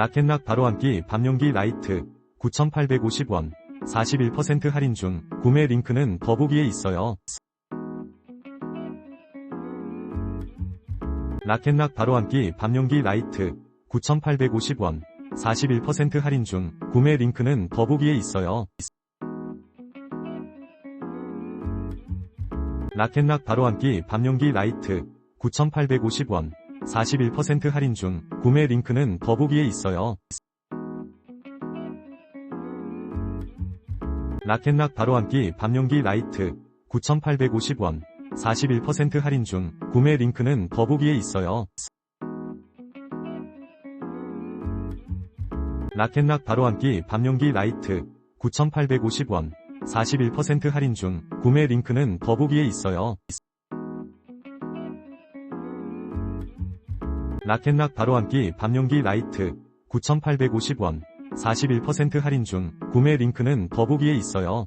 라켓락 바로 앉기 밤용기 라이트 9,850원 41% 할인 중 구매 링크는 더보기에 있어요. 라켓락 바로 앉기 밤용기 라이트 9,850원 41% 할인 중 구매 링크는 더보기에 있어요. 라켓락 바로 앉기 밤용기 라이트 9,850원 41% 할인 중 구매 링크는 더보기에 있어요. 라켓락 바로 앉기 밤용기 라이트 9,850원 41% 할인 중 구매 링크는 더보기에 있어요. 라켓락 바로 앉기 밤용기 라이트 9,850원 41% 할인 중 구매 링크는 더보기에 있어요. 라켓락 바로 앉기 밤용기 라이트 9,850원 41% 할인 중 구매 링크는 더보기에 있어요.